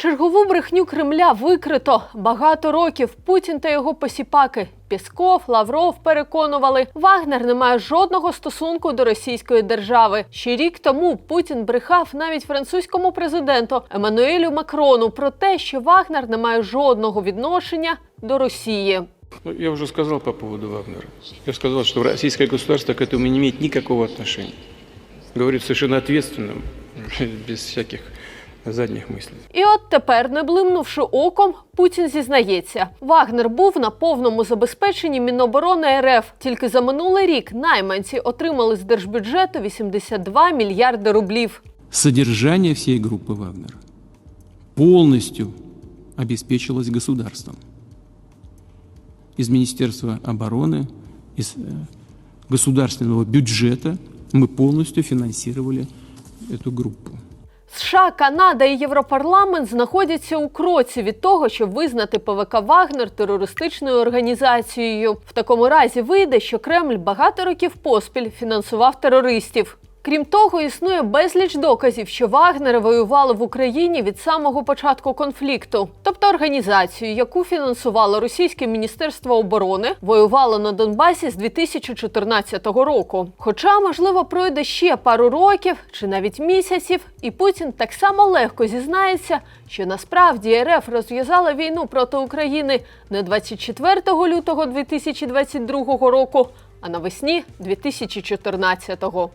Чергову брехню Кремля викрито. Багато років Путін та його посіпаки Пісков, Лавров переконували, Вагнер не має жодного стосунку до російської держави. Ще рік тому Путін брехав навіть французькому президенту Еммануелю Макрону про те, що Вагнер не має жодного відношення до Росії. Ну, Я уже сказал по поводу Вагнера. Я сказал, что российское государство к этому не имеет никакого отношения. Говорит совершенно ответственным, без всяких задних мыслей. І от тепер, не блимнувши оком, Путін зізнається, Вагнер був на повному забезпеченні Міноборони РФ. Тільки за минулий рік найманці отримали з держбюджету 82 мільярди рублів. Содержание всей группы Вагнера полностью обеспечилось государством. Из Министерства обороны, из э, государственного бюджета мы полностью финансировали эту группу. США, Канада і Європарламент знаходяться у кроці від того, щоб визнати ПВК Вагнер терористичною організацією. В такому разі вийде, що Кремль багато років поспіль фінансував терористів. Крім того, існує безліч доказів, що Вагнери воювали в Україні від самого початку конфлікту. Тобто організацію, яку фінансувало російське міністерство оборони, воювала на Донбасі з 2014 року. Хоча, можливо, пройде ще пару років чи навіть місяців, і Путін так само легко зізнається, що насправді РФ розв'язала війну проти України не 24 лютого 2022 року, а навесні 2014-го.